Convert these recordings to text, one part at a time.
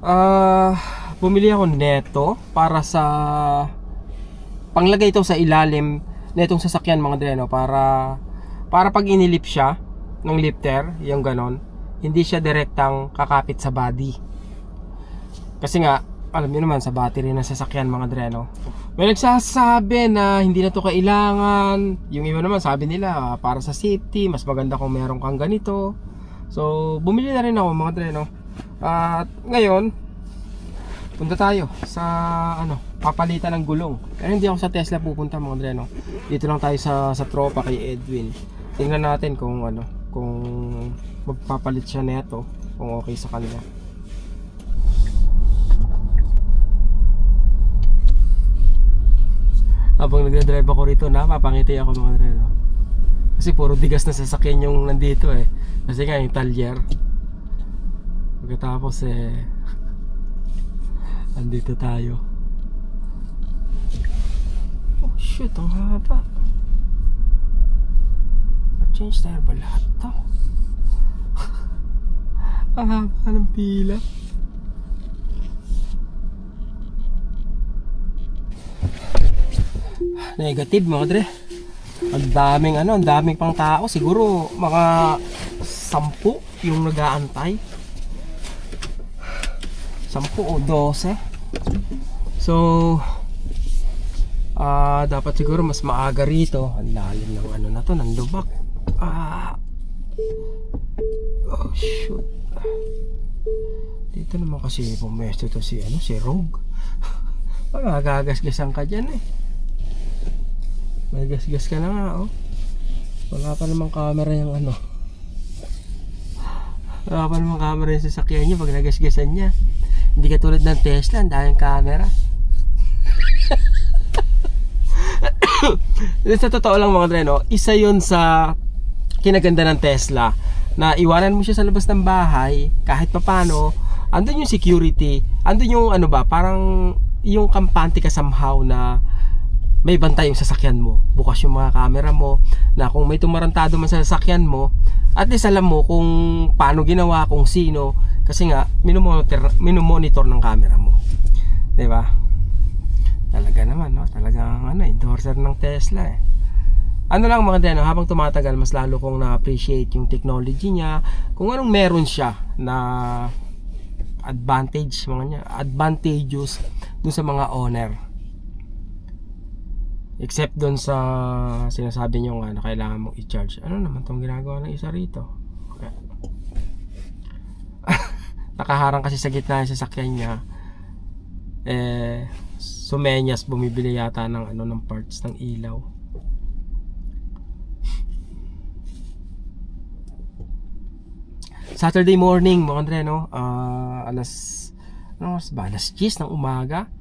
Ah, bumili ako neto para sa panglagay ito sa ilalim netong sasakyan mga dreno para para pag inilip siya ng lifter, yung ganon, hindi siya direktang kakapit sa body. Kasi nga, alam niyo naman sa battery ng sasakyan mga dreno. May nagsasabi na hindi na to kailangan. Yung iba naman sabi nila para sa safety, mas maganda kung meron kang ganito. So, bumili na rin ako mga dreno. At ngayon, punta tayo sa ano, papalitan ng gulong. Pero hindi ako sa Tesla pupunta mga dreno. Dito lang tayo sa sa tropa kay Edwin. Tingnan natin kung ano, kung magpapalit siya neto, kung okay sa kanila. Habang nagdadrive ako rito, napapangiti ako mga dreno. Kasi puro digas na sasakyan yung nandito eh. Kasi nga yung talyer. Pagkatapos eh andito tayo. Oh shit, ang haba. Ma-change tire ba lahat to? ang haba ng pila. Negative mga dre. Ang daming ano, ang daming pang tao. Siguro mga sampu yung nag-aantay. Sampu o dose. So, ah dapat siguro mas maaga rito. Ang lalim ng ano na to, ng lubak. Ah. Oh, shoot. Dito naman kasi pumesto to si ano, si Rogue. Magagasgasan ka dyan eh. May gas-gas ka na nga, oh. Wala pa namang camera yung ano. Wala pa namang camera yung sasakyan niya pag nagasgasan niya. Hindi ka tulad ng Tesla, ang daming camera. sa totoo lang mga dreno, isa yun sa kinaganda ng Tesla na iwanan mo siya sa labas ng bahay kahit papano andun yung security andun yung ano ba parang yung kampante ka somehow na may bantay yung sasakyan mo bukas yung mga camera mo na kung may tumarantado man sa sasakyan mo at least alam mo kung paano ginawa kung sino kasi nga minomonitor, minomonitor ng camera mo 'di ba talaga naman no talagang ano endorser ng Tesla eh ano lang mga deno, habang tumatagal, mas lalo kong na-appreciate yung technology niya, kung anong meron siya na advantage, mga niya, advantageous dun sa mga owner. Except dun sa sinasabi niyo nga na kailangan mong i-charge. Ano naman tong ginagawa ng isa rito? Okay. Nakaharang kasi sa gitna ng sasakyan niya. Eh, sumenyas bumibili yata ng ano ng parts ng ilaw. Saturday morning mga Andre no Ah, alas ano ba alas 10 ng umaga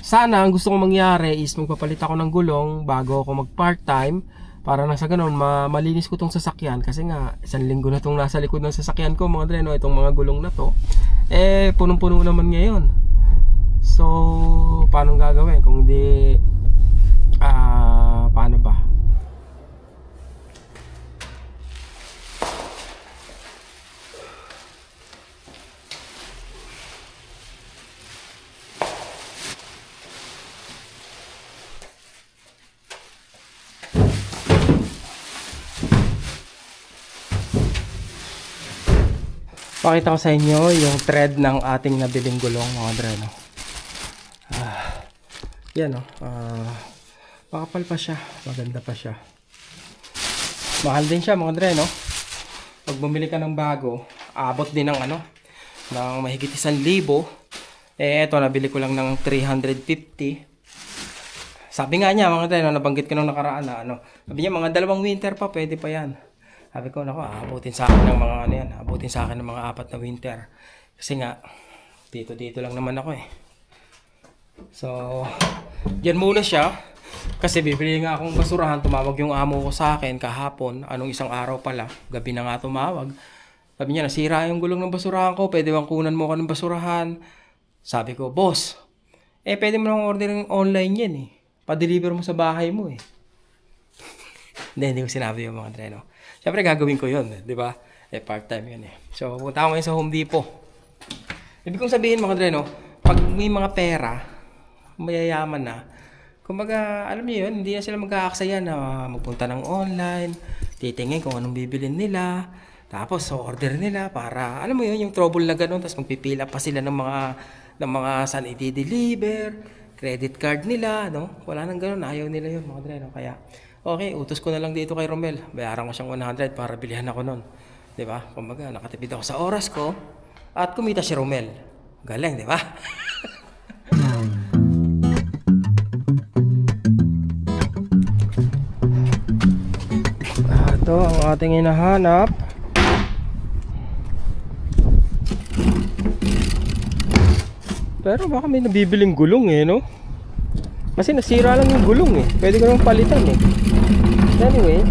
sana ang gusto kong mangyari is magpapalit ako ng gulong bago ako mag part time para nang sa ganun ma malinis ko tong sasakyan kasi nga isang linggo na tong nasa likod ng sasakyan ko mga Andre no itong mga gulong na to. Eh punong-puno naman ngayon. So paano gagawin kung di ah paano ba Pakita ko sa inyo yung thread ng ating nabiling gulong mga dre no. Ah, yan no. Ah, makapal pa siya. Maganda pa siya. Mahal din siya mga dre no. Pag bumili ka ng bago, abot din ng ano, ng mahigit isang libo. Eh eto nabili ko lang ng 350. Sabi nga niya mga no, nabanggit ko nung nakaraan na ano. Sabi niya mga dalawang winter pa pwede pa yan. Sabi ko, nako, abutin sa akin ng mga ano yan, abutin sa akin ng mga apat na winter. Kasi nga, dito-dito lang naman ako eh. So, yan muna siya. Kasi bibili nga akong basurahan, tumawag yung amo ko sa akin kahapon, anong isang araw pala, gabi na nga tumawag. Sabi niya, nasira yung gulong ng basurahan ko, pwede bang kunan mo ka ng basurahan? Sabi ko, boss, eh pwede mo lang order online yan eh. Pa-deliver mo sa bahay mo eh. Hindi, hindi ko sinabi yung mga treno. Siyempre gagawin ko yun, di ba? Eh, part-time yun eh. So, punta ako ngayon sa Home Depot. Ibig kong sabihin mga dre, no? Pag may mga pera, mayayaman na, kumbaga, alam niyo yun, hindi na sila mag-aaksaya na magpunta ng online, titingin kung anong bibilin nila, tapos so order nila para, alam mo yun, yung trouble na ganun, tapos magpipila pa sila ng mga, ng mga saan i-deliver, credit card nila, no? Wala nang ganun, ayaw nila yun mga dre, no? Kaya, okay, utos ko na lang dito kay Romel, bayaran ko siyang 100 para bilihan ako nun. 'Di ba? Kumbaga, nakatipid ako sa oras ko at kumita si Romel. Galing, 'di ba? Ah, Ito ang ating hinahanap. Pero baka may nabibiling gulong eh, no? Kasi nasira lang yung gulong eh. Pwede ko naman palitan eh. Anyway,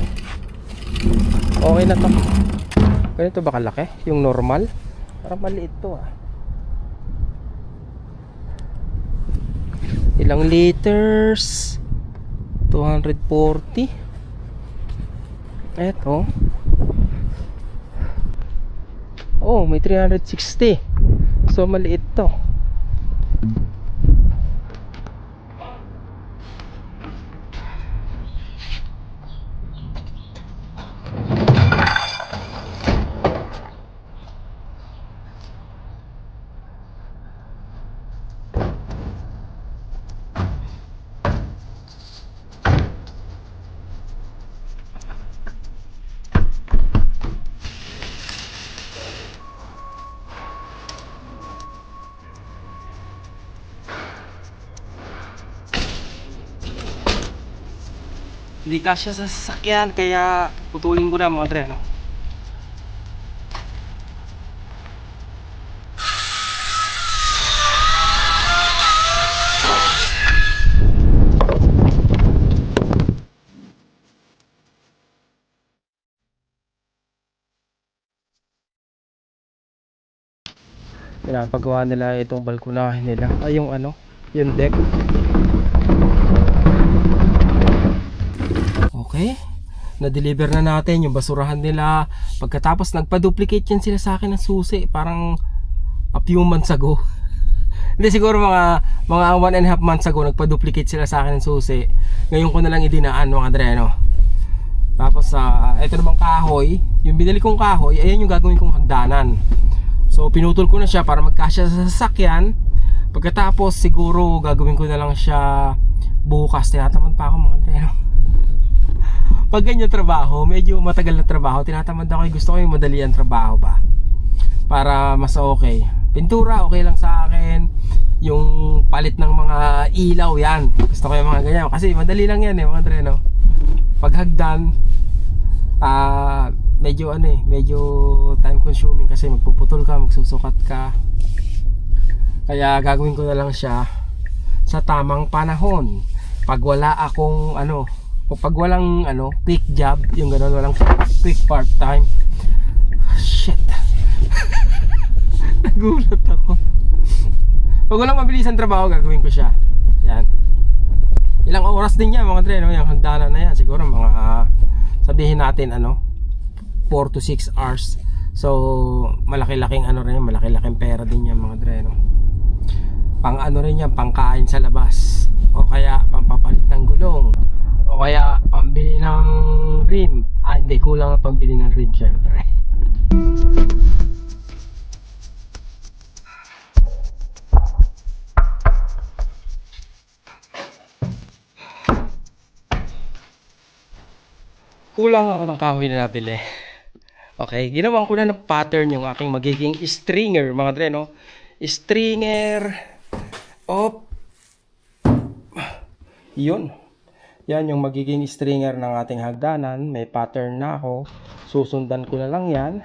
okay na to. Ganito ba kalaki? Yung normal? Parang maliit to ah. Ilang liters? 240. Eto. Oh, may 360. So maliit to. Hindi kasya sa sasakyan kaya putulin ko na mga tre no? Pinapagawa nila itong balkonahe nila. Ay yung ano, yung deck. Okay. Na-deliver na natin yung basurahan nila. Pagkatapos nagpa-duplicate yan sila sa akin ng susi. Parang a few months ago. Hindi siguro mga mga one and a half months ago nagpa-duplicate sila sa akin ng susi. Ngayon ko na lang idinaan mga dreno. Tapos sa ito namang kahoy, yung binili kong kahoy, ayan yung gagawin kong hagdanan. So pinutol ko na siya para magkasya sa sasakyan. Pagkatapos siguro gagawin ko na lang siya bukas. Tinatamad pa ako mga dreno pag ganyan trabaho, medyo matagal na trabaho, tinatamad ako, gusto ko yung madali ang trabaho pa. Para mas okay. Pintura, okay lang sa akin. Yung palit ng mga ilaw, yan. Gusto ko yung mga ganyan. Kasi madali lang yan eh, mga treno. Pag hagdan, ah, medyo ano eh, medyo time consuming kasi magpuputol ka, magsusukat ka. Kaya gagawin ko na lang siya sa tamang panahon. Pag wala akong ano, o pag walang ano, quick job, yung gano'n, walang quick part time. Shit. Nagulat ako. Pag walang mabilisan trabaho, gagawin ko siya. Yan. Ilang oras din yan mga dre, no? Yung hagdanan na yan. Siguro mga, ah, sabihin natin, ano, 4 to 6 hours. So, malaki-laking ano rin, malaki-laking pera din yan mga dre, no? Pang ano rin yan, pangkain sa labas. O kaya, pampapalit ng gulong. O kaya, pambili ng rim. Ah, hindi, kulang ang pambili ng rim, syempre. Kulang ako ng kahoy na nabili. Okay, ginawan ko na ng pattern yung aking magiging stringer, mga dre, no? Stringer of yun. Yan yung magiging stringer ng ating hagdanan. May pattern na ako. Susundan ko na lang yan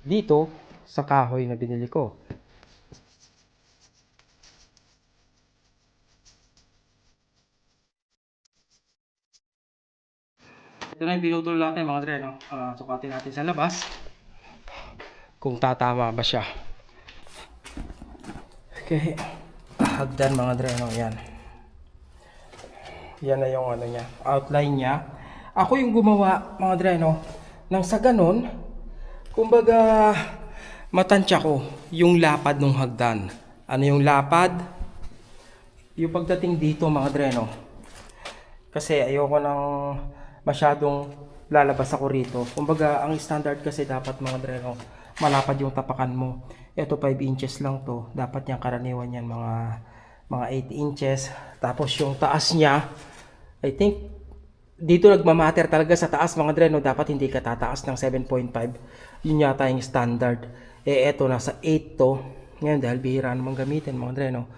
dito sa kahoy na binili ko. Ito na yung pinutol natin mga dre, no? Ah, sukatin natin sa labas. Kung tatama ba siya. Okay. Hagdan mga dre, no? Yan. Yan na yung ano niya, outline niya. Ako yung gumawa, mga dre? Nang sa ganun, kumbaga, matansya ko yung lapad ng hagdan. Ano yung lapad? Yung pagdating dito mga dreno. Kasi ayoko nang masyadong lalabas ako rito. Kumbaga, ang standard kasi dapat mga dreno, malapad yung tapakan mo. Ito 5 inches lang to. Dapat yung karaniwan yan mga mga 8 inches. Tapos yung taas niya, I think dito nagmamatter talaga sa taas mga dreno. Dapat hindi ka tataas ng 7.5. Yun yata yung standard. Eh eto nasa 8 to. Ngayon dahil bihira naman gamitin mga dreno.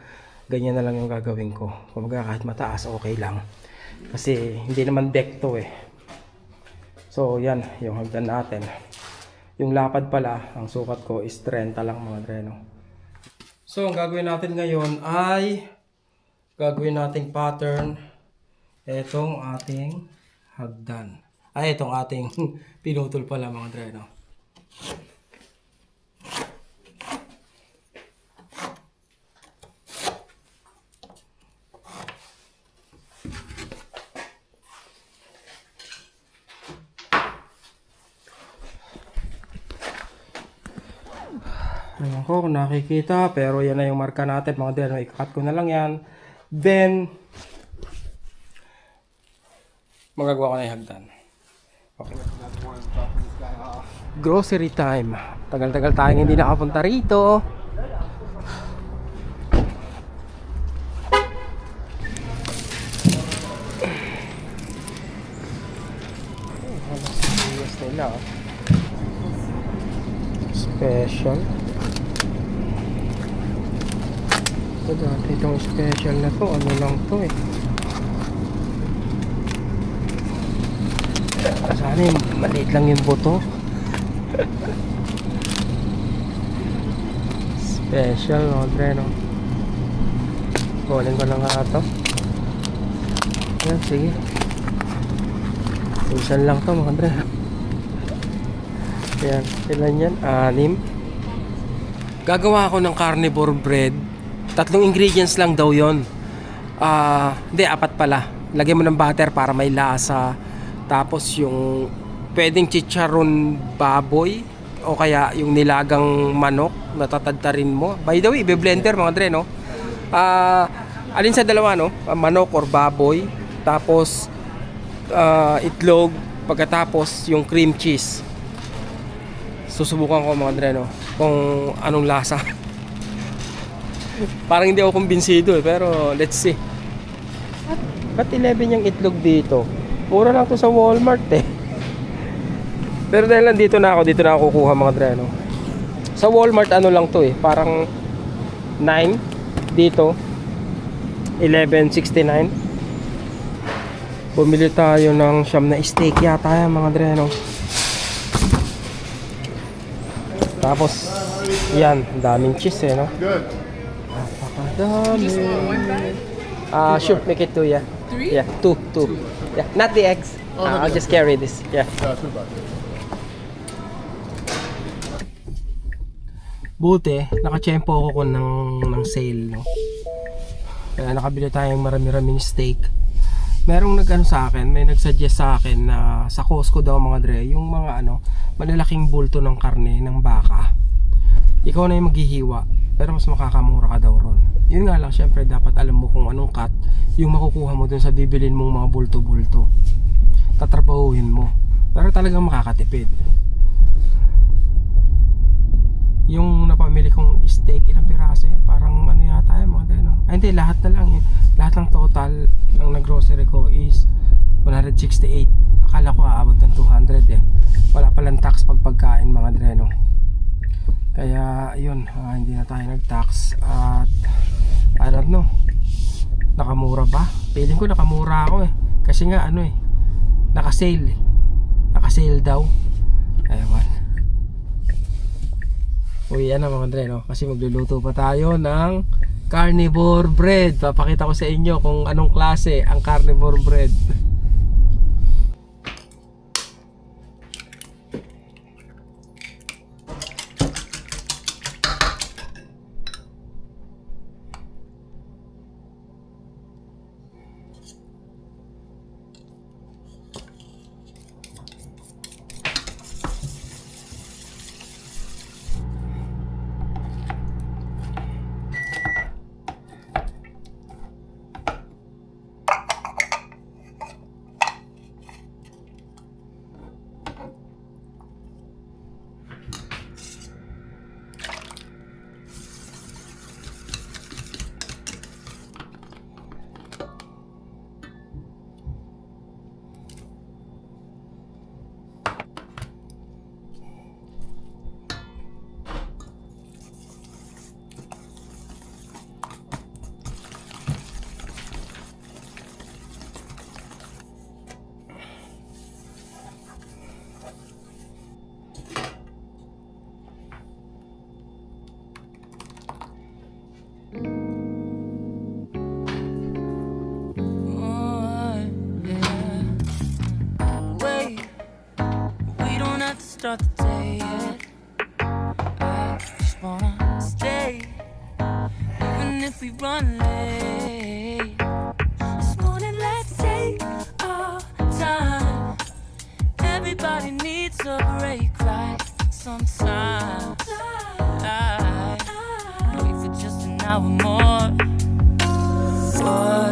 Ganyan na lang yung gagawin ko. Kumbaga kahit mataas okay lang. Kasi hindi naman deck to eh. So yan, yung hagdan natin. Yung lapad pala, ang sukat ko is 30 lang mga dreno. So ang gagawin natin ngayon ay gagawin nating pattern etong ating hagdan. Ay, itong ating pinutol pala mga dreno. Ewan ko kung nakikita, pero yan na yung marka natin mga dreno. Ikakat ko na lang yan. Then, magagawa ko na yung hagdan. Okay. Grocery time. Tagal-tagal tayong hindi nakapunta rito. Ano sibuyas nila? oh. Special. Ito dati itong special na to. Ano lang to eh. Sana yung maliit lang yung buto. Special, no, Dre, no? Kunin ko lang nga ito. Yan, sige. Minsan lang to, mga Dre. Yan, ilan yan? Anim. Gagawa ako ng carnivore bread. Tatlong ingredients lang daw yon. Ah, hindi, apat pala. Lagyan mo ng butter para may lasa. Tapos yung pwedeng chicharon baboy o kaya yung nilagang manok na tatadtarin mo. By the way, ibe-blender mga dre, no? Ah, alin sa dalawa, no? Ah, manok or baboy. Tapos ah, itlog. Pagkatapos yung cream cheese. Susubukan ko mga dre, no? Kung anong lasa. Parang hindi ako kumbinsido eh, pero let's see. Ba't 11 yung itlog dito? Mura lang to sa Walmart eh. Pero dahil nandito na ako, dito na ako kukuha mga dreno. Sa Walmart ano lang to eh, parang 9 dito 11.69. Bumili tayo ng siyam na steak yata yan mga dreno. Tapos yan, daming cheese eh no. Good. Napakadami. Ah, sure, make it two, yeah. Three? Yeah, two, two. Yeah, not the eggs. Oh, not I'll just carry this. Yeah. Two. Buti, nakachempo ako ko ng, ng sale, no? Kaya nakabili tayong marami-raming steak. Merong nag ano sa akin, may nagsuggest sa akin na sa Costco daw mga dre, yung mga ano, malalaking bulto ng karne ng baka. Ikaw na yung maghihiwa, pero mas makakamura ka daw ron. Yun nga lang, syempre dapat alam mo kung anong cut yung makukuha mo dun sa bibilin mong mga bulto-bulto. Tatrabahuhin mo. Pero talagang makakatipid. Yung napamili kong steak ilang piraso yan parang ano yata yan mga deno ay hindi lahat na lang yun. Lahat ng total ng naggrocery ko is 168 akala ko aabot ng 200 eh. Wala palang tax pag pagkain mga dreno kaya yun ah, hindi na tayo nag tax at I don't know nakamura ba feeling ko nakamura ako eh kasi nga ano eh nakasale eh nakasale daw ewan Uy, yan na mga no? Kasi magluluto pa tayo ng carnivore bread. Papakita ko sa inyo kung anong klase ang carnivore bread. start the day yet. I just wanna stay, even if we run late. This morning, let's take our time. Everybody needs a break, right? Sometime. I wait for just an hour more. Rush?